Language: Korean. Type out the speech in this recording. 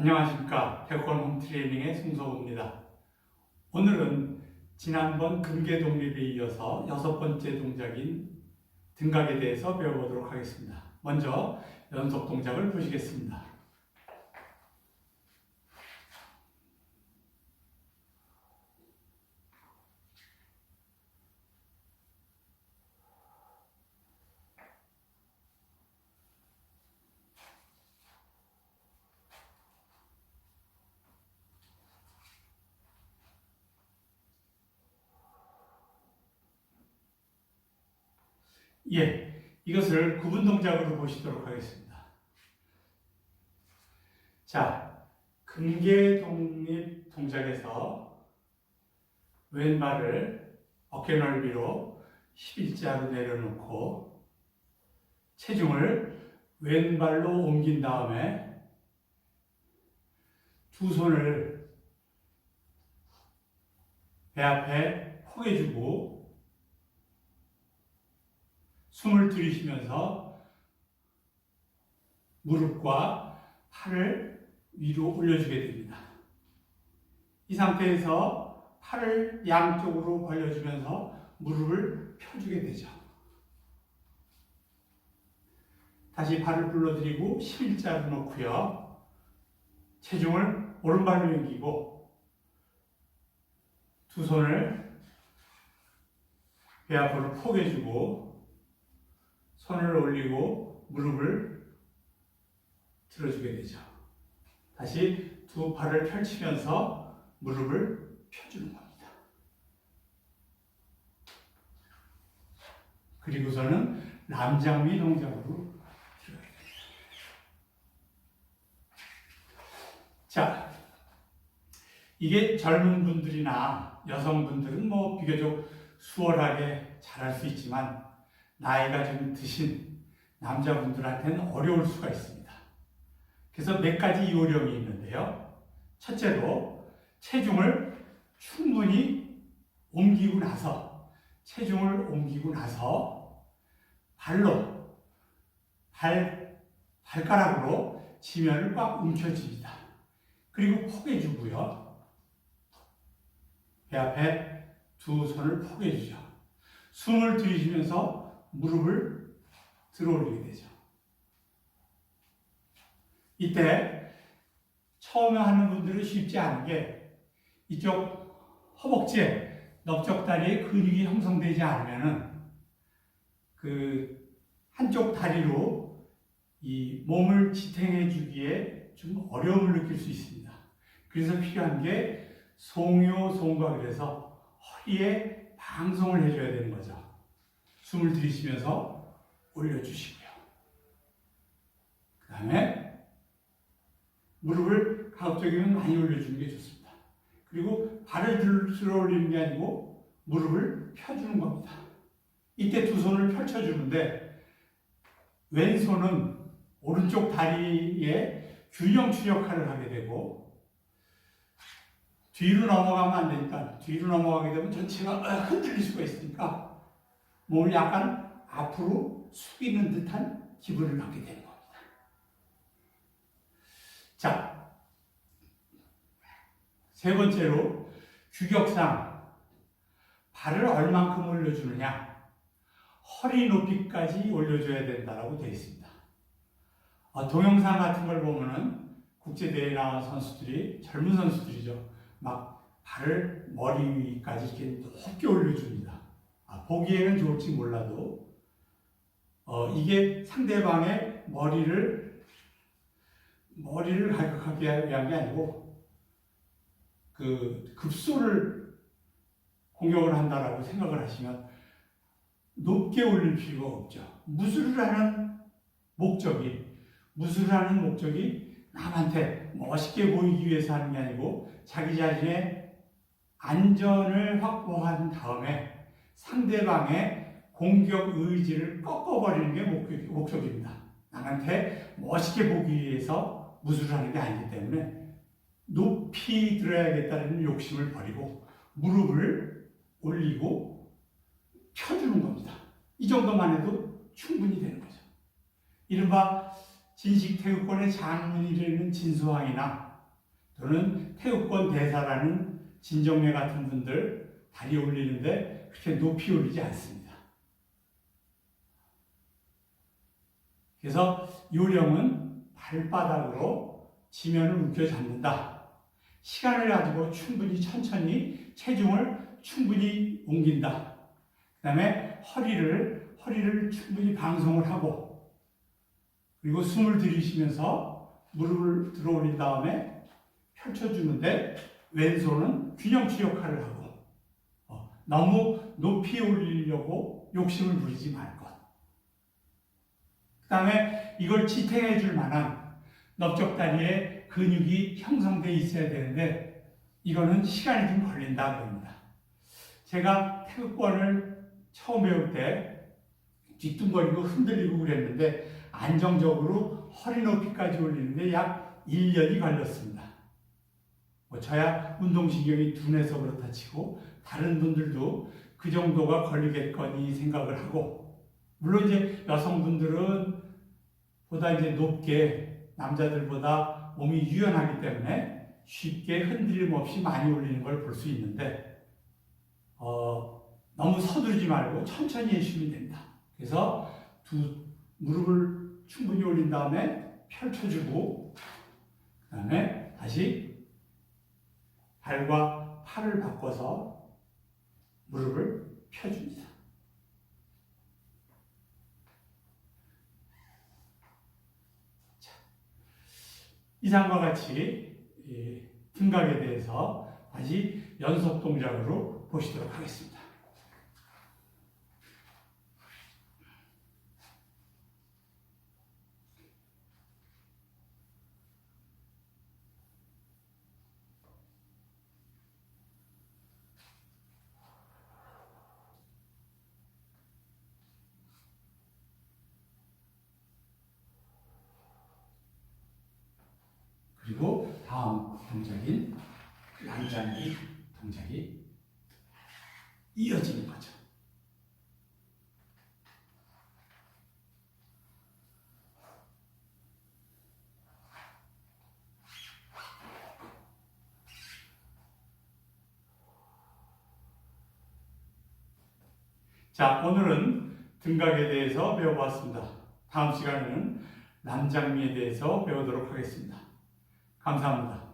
안녕하십니까. 태권 홈트레이닝의 송소호입니다. 오늘은 지난번 금계 독립에 이어서 여섯 번째 동작인 등각에 대해서 배워보도록 하겠습니다. 먼저 연속 동작을 보시겠습니다. 예, 이것을 구분 동작으로 보시도록 하겠습니다. 자, 금계 독립 동작에서 왼발을 어깨 넓이로 11자로 내려놓고 체중을 왼발로 옮긴 다음에 두 손을 배 앞에 포개주고 숨을 들이쉬면서 무릎과 팔을 위로 올려주게 됩니다. 이 상태에서 팔을 양쪽으로 벌려주면서 무릎을 펴주게 되죠. 다시 발을 불러들이고 11자로 놓고요. 체중을 오른발로 옮기고 두 손을 배 앞으로 포개주고 손을 올리고 무릎을 들어주게 되죠. 다시 두 발을 펼치면서 무릎을 펴주는 겁니다. 그리고서는 남장미 동작으로. 자, 이게 젊은 분들이나 여성분들은 뭐 비교적 수월하게 잘할 수 있지만 나이가 좀 드신 남자분들한테는 어려울 수가 있습니다. 그래서 몇 가지 요령이 있는데요. 첫째로 체중을 충분히 옮기고 나서 체중을 옮기고 나서 발로 발 발가락으로 지면을 꽉 움켜쥡니다. 그리고 포개주고요. 배 앞에 두 손을 포개주죠. 숨을 들이쉬면서 무릎을 들어 올리게 되죠. 이때 처음에 하는 분들은 쉽지 않은 게 이쪽 허벅지에 넓적다리에 근육이 형성되지 않으면은 그 한쪽 다리로 이 몸을 지탱해 주기에 좀 어려움을 느낄 수 있습니다. 그래서 필요한 게 송요 송과 그래서 허리에 방송을 해줘야 되는 거죠. 숨을 들이쉬면서 올려주시고요. 그 다음에 무릎을 가급적이면 많이 올려주는 게 좋습니다. 그리고 발을 들어 올리는 게 아니고 무릎을 펴주는 겁니다. 이때 두 손을 펼쳐주는데 왼손은 오른쪽 다리에 균형 추력화를 하게 되고 뒤로 넘어가면 안 되니까 뒤로 넘어가게 되면 전체가 흔들릴 수가 있으니까 몸을 약간 앞으로 숙이는 듯한 기분을 갖게 되는 겁니다. 자, 세 번째로 규격상 발을 얼만큼 올려주느냐 허리 높이까지 올려줘야 된다라고 되어 있습니다. 어, 동영상 같은 걸 보면은 국제대회 나온 선수들이 젊은 선수들이죠. 막 발을 머리 위까지 이렇게 높게 올려줍니다. 아, 보기에는 좋을지 몰라도 어, 이게 상대방의 머리를 머리를 가격하게 위한 게 아니고 그 급소를 공격을 한다라고 생각을 하시면 높게 올릴 필요가 없죠. 무술을 하는 목적이 무술을 하는 목적이 남한테 멋있게 보이기 위해서 하는 게 아니고 자기 자신의 안전을 확보한 다음에 상대방의 공격 의지를 꺾어버리는 게 목적, 입니다 남한테 멋있게 보기 위해서 무술을 하는 게 아니기 때문에 높이 들어야겠다는 욕심을 버리고 무릎을 올리고 펴주는 겁니다. 이 정도만 해도 충분히 되는 거죠. 이른바 진식태극권의 장문이라는 진수왕이나 또는 태극권 대사라는 진정래 같은 분들 다리 올리는데 그렇게 높이 올리지 않습니다. 그래서 요령은 발바닥으로 지면을 움켜 잡는다. 시간을 가지고 충분히 천천히 체중을 충분히 옮긴다. 그 다음에 허리를, 허리를 충분히 방송을 하고, 그리고 숨을 들이쉬면서 무릎을 들어 올린 다음에 펼쳐주는데, 왼손은 균형치 역할을 하고, 어, 너무 높이 올리려고 욕심을 부리지 말 것. 그 다음에 이걸 지탱해 줄 만한 넓적다리에 근육이 형성돼 있어야 되는데, 이거는 시간이 좀 걸린다 그럽니다. 제가 태극권을 처음 배울 때 뒤뚱거리고 흔들리고 그랬는데 안정적으로 허리 높이까지 올리는데 약 1년이 걸렸습니다. 뭐 저야 운동신경이 둔해서 그렇다 치고 다른 분들도 그 정도가 걸리겠거니 생각을 하고 물론 이제 여성분들은 보다 이제 높게 남자들보다 몸이 유연하기 때문에 쉽게 흔들림 없이 많이 올리는 걸 볼 수 있는데 어, 너무 서두르지 말고 천천히 해주시면 됩니다. 그래서 두 무릎을 충분히 올린 다음에 펼쳐주고 그 다음에 다시 발과 팔을 바꿔서 무릎을 펴줍니다. 자, 이상과 같이 이 등각에 대해서 다시 연속 동작으로 보시도록 하겠습니다. 그리고 다음 동작인 난장기 동작이 이어지는 거죠. 자, 오늘은 등각에 대해서 배워봤습니다. 다음 시간에는 난장미에 대해서 배우도록 하겠습니다. 감사합니다.